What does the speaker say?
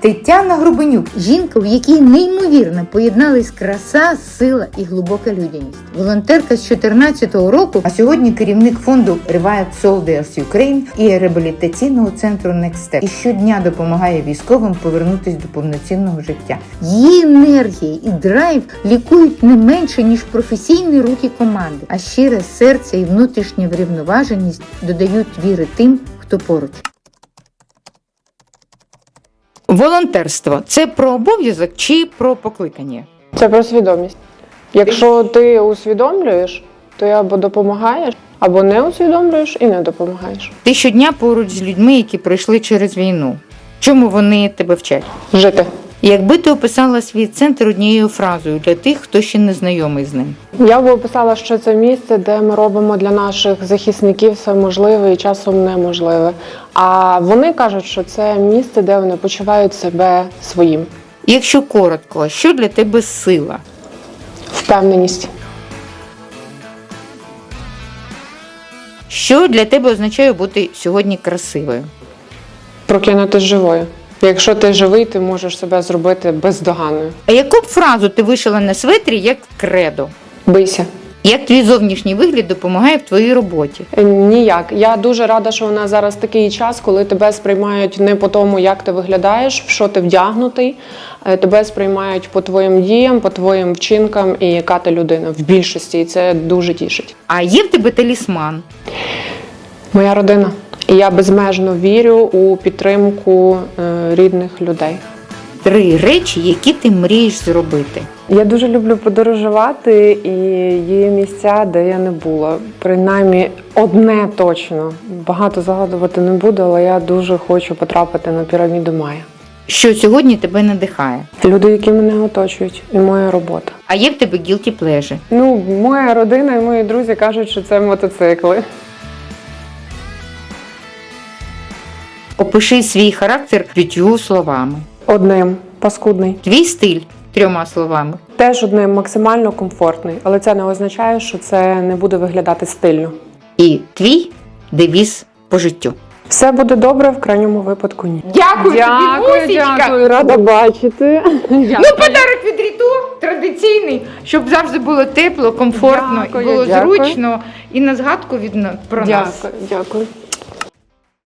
Тетяна Грубенюк, жінка, в якій неймовірно поєднались краса, сила і глибока людяність. Волонтерка з 2014 року, а сьогодні керівник фонду Revive Soldiers Ukraine і реабілітаційного центру Step. І щодня допомагає військовим повернутись до повноцінного життя. Її енергія і драйв лікують не менше ніж професійні руки команди, а щире серце і внутрішня врівноваженість додають віри тим, хто поруч. Волонтерство це про обов'язок чи про покликання? Це про свідомість. Якщо ти усвідомлюєш, то і або допомагаєш, або не усвідомлюєш і не допомагаєш. Ти щодня поруч з людьми, які пройшли через війну. Чому вони тебе вчать? Жити. Якби ти описала свій центр однією фразою для тих, хто ще не знайомий з ним. Я би описала, що це місце, де ми робимо для наших захисників все можливе і часом неможливе. А вони кажуть, що це місце, де вони почувають себе своїм. Якщо коротко, що для тебе сила? Впевненість. Що для тебе означає бути сьогодні красивою? Прокинутися живою. Якщо ти живий, ти можеш себе зробити бездоганною. А яку б фразу ти вишила на светрі як кредо? Бийся. Як твій зовнішній вигляд допомагає в твоїй роботі? Е, Ніяк. Я дуже рада, що у нас зараз такий час, коли тебе сприймають не по тому, як ти виглядаєш, в що ти вдягнутий. Е, Тебе сприймають по твоїм діям, по твоїм вчинкам і яка ти людина в більшості, і це дуже тішить. А є в тебе талісман? Моя родина. І я безмежно вірю у підтримку е, рідних людей. Три речі, які ти мрієш зробити. Я дуже люблю подорожувати, і є місця, де я не була. Принаймні одне точно. Багато загадувати не буду, але я дуже хочу потрапити на піраміду Майя. Що сьогодні тебе надихає? Люди, які мене оточують, і моя робота. А є в тебе guilty pleasure? Ну, моя родина і мої друзі кажуть, що це мотоцикли. Опиши свій характер п'ятью словами. Одним паскудний. Твій стиль трьома словами. Теж одним максимально комфортний, але це не означає, що це не буде виглядати стильно. І твій девіз по життю. Все буде добре, в крайньому випадку ні. Дякую, рада бачити. Ну, подарок від Ріту традиційний, щоб завжди було тепло, комфортно, Дякую, і було дякую. зручно. І на згадку від про нас. Дякую, дякую.